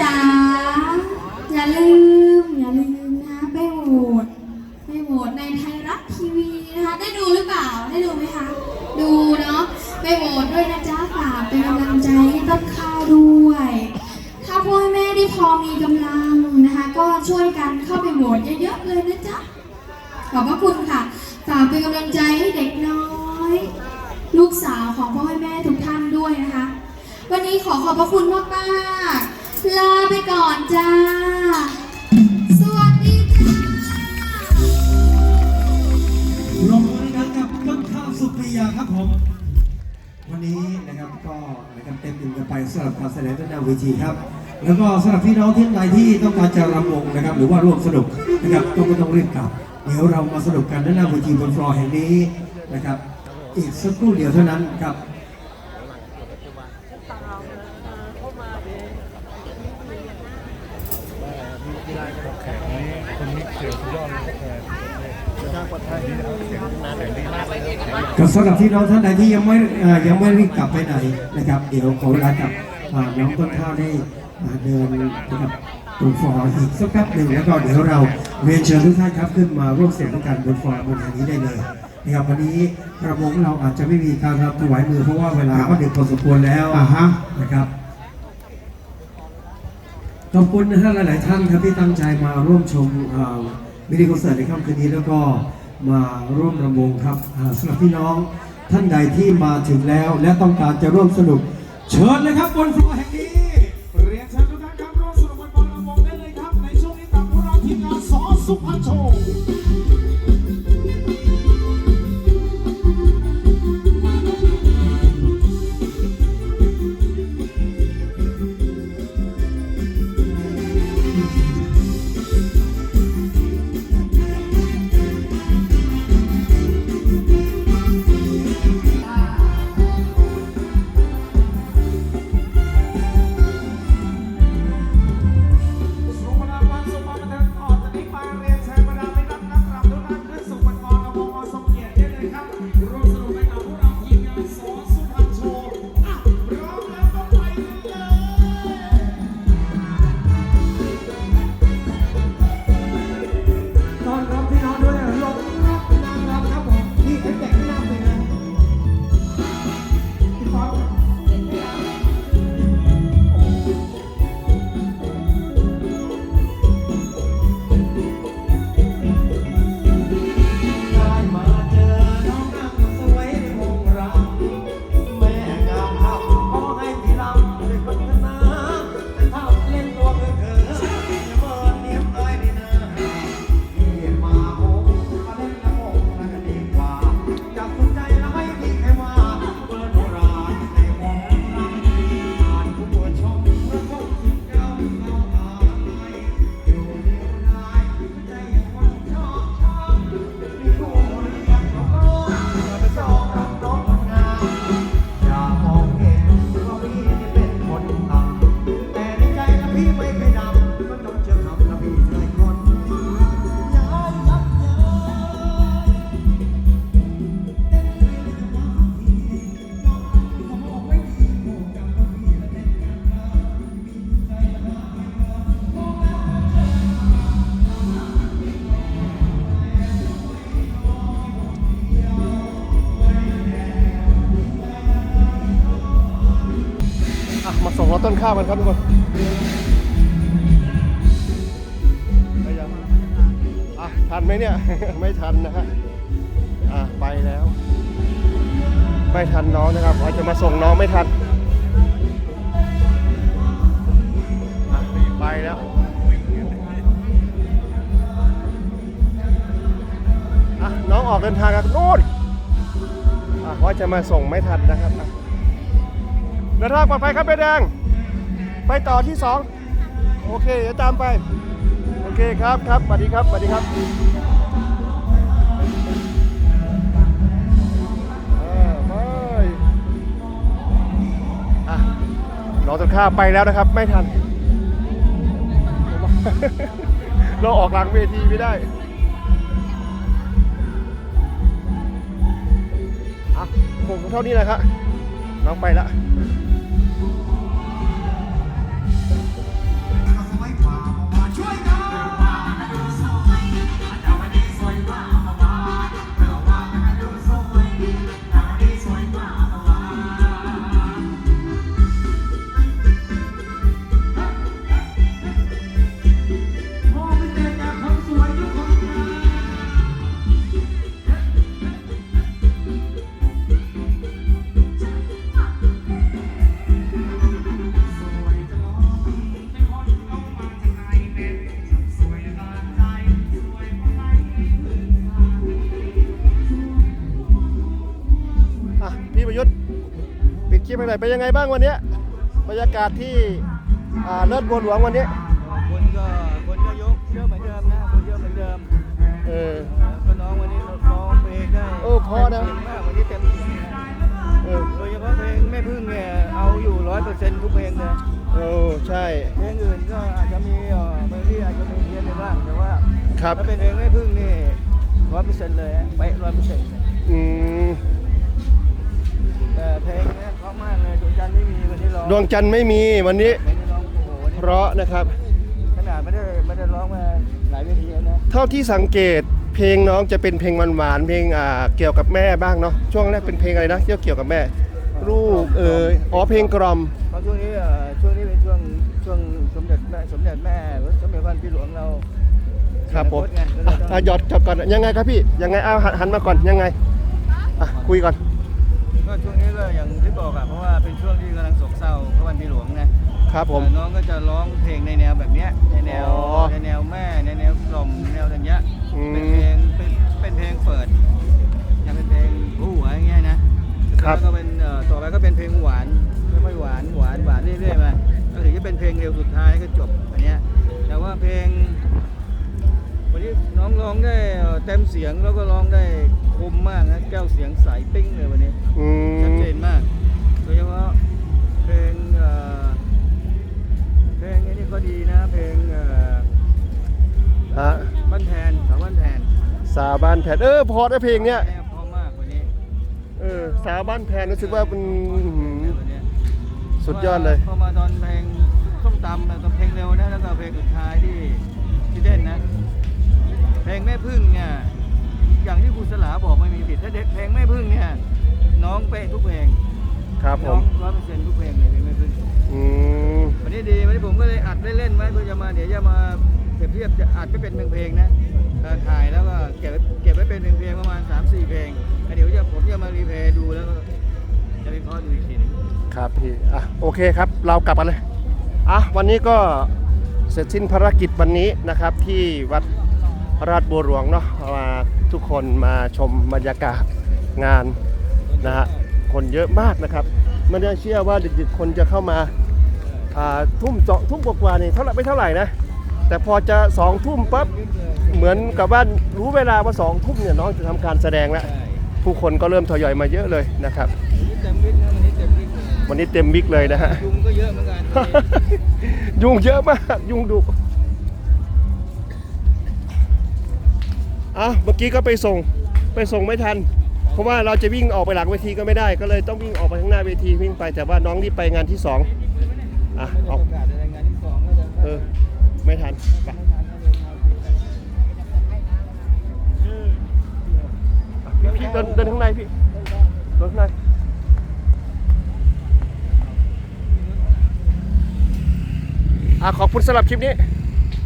จ๋าอย่าลืม อย่าลืมนะไปโหวตไปโหวตในไทยรัฐทีวีนะคะ ได้ดูหรือเปล่าได้ดูไหมคะ ดูเนาะไปโหวตด้วยนะจ๊ะฝากเป็นกำลังใจให้ต้นข้าวด้วยถ้าพ่อแม่ที่พอมีกำลังนะคะ ก็ช่วยกันเข้าไปโหวตเยอะๆเลยนะจ๊ะขอบพระคุณค่ะฝากเป็นกำลังใจให้เด็กน้อย ลูกสาวของพ่อแม่ทุกท่านด้วยนะคะ วันนี้ขอขอบพระคุณมากมากๆ ลาไปก่อนจ้า สวัสดีค่ะลงมือกันกับต้นข้าวสุปริยาครับผม วันนี้นะครับก็นะครับเต็มอิ่มกันไปสำหรับการแสดงด้านหน้าเวทีครับ แล้วก็สำหรับพี่น้องที่ใดที่ต้องการจะรำวงนะครับ หรือว่าร่วมสนุกนะครับก็ไม่ต้องรีบกลับ เดี๋ยวเรามาสนุกกันด้านหน้าเวทีบนฟลอร์แห่งนี้นะครับ อีกสักครู่เดียวเท่านั้นครับ คนนี้เสียงสุดยอดเลยแขกปลอดภัยนี่นะครับเสียงนานแต่ดีมากเลยก็สำหรับพี่น้องท่านใดที่ยังไม่เอ่อยังไม่รีบกลับไปไหนนะครับ เดี๋ยวขอเวลากับอ่าน้องต้นข้าวได้อ่าเดินนะครับบนฟลอร์อีกสักแป๊บหนึ่งแล้วก็เดี๋ยวเราเรียนเชิญทุกท่านครับขึ้นมาร่วมเสียงกันบนฟลอร์บนแห่งนี้ได้เลยนะครับวันนี้ระบบเราอาจจะไม่มีการรับถวายมือเพราะว่าเวลาก็ดึกพอสมควรแล้วนะครับ ขอบคุณนะฮะหลาย ๆ ท่านครับที่ตั้งใจมาร่วมชมมินิคอนเสิร์ตในค่ำคืนนี้แล้วก็มาร่วมรำวงครับสำหรับพี่น้องท่านใดที่มาถึงแล้ว และต้องการจะร่วมสนุก เชิญเลยครับบนฟลอร์แห่งนี้เรียนเชิญทุกท่านครับร่วมสนุกบนบอลระบบได้เลยครับในช่วงนี้กับพวกเราทีมงานสอสุพรรณโชว์ ส่งเราต้นข้าวกันครับทุกคนได้ยังอะทันไหมเนี่ย ไม่ทันนะฮะอะไปแล้ว ไม่ทันน้องนะครับเราจะมาส่งน้องไม่ทันอะไปแล้วอะน้องออกเดินทางกันโน่นอะว่าจะมาส่งไม่ทันนะครับ ดินทางปลอดภัยครับเบแดง ไปต่อที่สองโอเคเดี๋ยวตามไป โอเคครับครับสวัสดีครับสวัสดีครับอ่าไปอะน้องต้นข้าไปแล้วนะครับ ไม่ทัน เราออกหลังเวทีไม่ได้อะคงเท่านี้แหละครับน้องไปละ หน่อยเป็นยังไงบ้างวันเนี้ยบรรยากาศที่อ่าเลิศบัวหลวงวันนี้คนก็คนก็ยกเยอะเหมือนเดิมนะคนเยอะเหมือนเดิมเออก็น้องวันนี้ร้องเพลงได้โอ้เพราะนะเก่งมากวันนี้เต็มที่นะเออโดยเฉพาะเพลงแม่พึ่งเนี่ยเอาอยู่ร้อยเปอร์เซ็นต์ทุกเพลงเลยโอ้ใช่เพลงอื่นก็อาจจะมีเอ่อเมโลดี้อาจจะมีเพี้ยนไปบ้างแต่ว่าครับถ้าเป็นเพลงแม่พึ่งนี่ร้อยเปอร์เซ็นต์เลยฮะไปร้อยเปอร์เซ็นต์อืมแต่ เพลงเนี้ยเพราะมากเลยดวงจันทร์ไม่มีวันนี้ร้องดวงจันทร์ไม่มีวันนี้วันนี้ร้องโอ้โหวันนี้เพราะนะครับ ขนาดไม่ได้ไม่ได้ร้องมาหลายเวทีแล้วนะเท่าที่สังเกตเพลงน้องจะเป็นเพลงหวานๆเพลงอ่าเกี่ยวกับแม่บ้างเนาะช่วงแรกเป็นเพลงอะไรนะเกี่ยวเกี่ยวกับแม่ ลูกเอยอ๋อเพลงกล่อมเพราะช่วงนี้เอ่อช่วงนี้เป็นช่วงช่วงสมเด็จแม่สมเด็จแม่สมเด็จพระพี่หลวงเราครับผมไงก็เลอะยต้องอะหยอดจับก่อนยังไงครับพี่ยังไงอ้าวหันหันมาก่อนยังไงอะคุยก่อน ก็ช่วงนี้ก็อย่างที่บอกอะเพราะว่าเป็นช่วงที่กำลังโศกเศร้าพระวันพี่หลวงนะครับผมเอ่อน้องก็จะร้องเพลงในแนวแบบเนี้ยในแนวอ๋อในแนวแม่ในแนวกล่อมแนวอย่างเงี้ยอืมเป็นเพลงเป็นเป็นเพลงเปิดอย่างเป็นเพลงผู้หัวอย่างเงี้ยนะครับ แล้วก็เป็นเอ่อต่อไปก็เป็นเพลงหวานค่อยๆหวานหวานหวานเรื่อยๆมาก็ถึงจะเป็นเพลงเร็วสุดท้ายก็จบอันเนี้ยแต่ว่าเพลงวันนี้น้องร้องได้ เอ่อเต็มเสียงแล้วก็ร้องได้คมมากนะแก้วเสียงใสปิ้งเลยวันนี้อืชัดมเจนมากโดยเฉพาะเพลงเอ่อเพลงไอ้นี้ก็ดีนะ เพลงเอ่อฮะบ้านแทนสาวบ้านแทนสาวบ้านแพนเออพอได้เพลงเนี้ยนี่เพราะมากวันนี้เออสาวบ้านแพนรู้สึกว่ามันอื้อหือวันนี้ สุดยอดเลย พอมาตอนเพลงส้มตำแล้วก็เพลงเร็วนะแล้วก็เพลงสุดท้ายที่ที่เด่นนะ เพลงแม่พึ่งเนี่ยอย่างที่ครูสลาบอกไม่มีผิดถ้าเด็กเพลงแม่พึ่งเนี่ยน้องเป๊ะทุกเพลงครับผน้องมร้อยเปอร์เซ็นต์ทุกเพลงเลยเพลงแม่พึ่งอืมวันนี้ดีวันนี้ผมก็เลยอัดเล่นๆไว้เพื่อจะมาเดี๋ยวจะมาเปรียบเทียบจะอัดไปเป็นเพลงๆนะเอ่อถ่ายแล้วก็เก็บไว้เก็บไว้เป็นเพลงๆประมาณ 3-4 เพลงแล้วเดี๋ยวจะผมจะมารีเพลย์ดูแล้วก็จะวิเคราะห์ดูอีกทีหนึง ครับพี่อะโอเคครับ เรากลับกันเลยอะวันนี้ก็เสร็จสิ้นภารกิจวันนี้นะครับ ที่วัด ราชบัวหลวงเนาะมาทุกคนมาชมบรรยากาศงานนะฮะคนเยอะมากนะครับไม่ได้เชื่อว่าดึกๆคนจะเข้ามาอ่าทุ่มสองทุ่มกว่าๆนี่เท่าไหร่ไม่เท่าไหร่นะแต่พอจะสองทุ่มปั๊บเหมือนกับว่ารู้เวลาว่าสองทุ่มเนี่ยน้องจะทำการแสดงแล้วใช่ผู้คนก็เริ่มทยอยมาเยอะเลยนะครับ วันนี้เต็มวิกนะวันนี้เต็มวิกเลยวันนี้เต็มวิกเลยนะฮะยุงก็เยอะเหมือนกันวันนี้ยุงเยอะมากยุงดุ อะเมื่อกี้ก็ไปส่งไปส่งไม่ทัน เพราะว่าเราจะวิ่งออกไปหลังเวทีก็ไม่ได้ ก็เลยต้องวิ่งออกไปข้างหน้าเวทีวิ่งไปแต่ว่าน้องรีบไปงานที่สองอะออกงานที่สองเออไม่ทันไปไม่ทันนะเดินทางผิดกันพี่พี่เดินเดินข้างในพี่เดินข้างในอะขอบคุณสำหรับคลิปนี้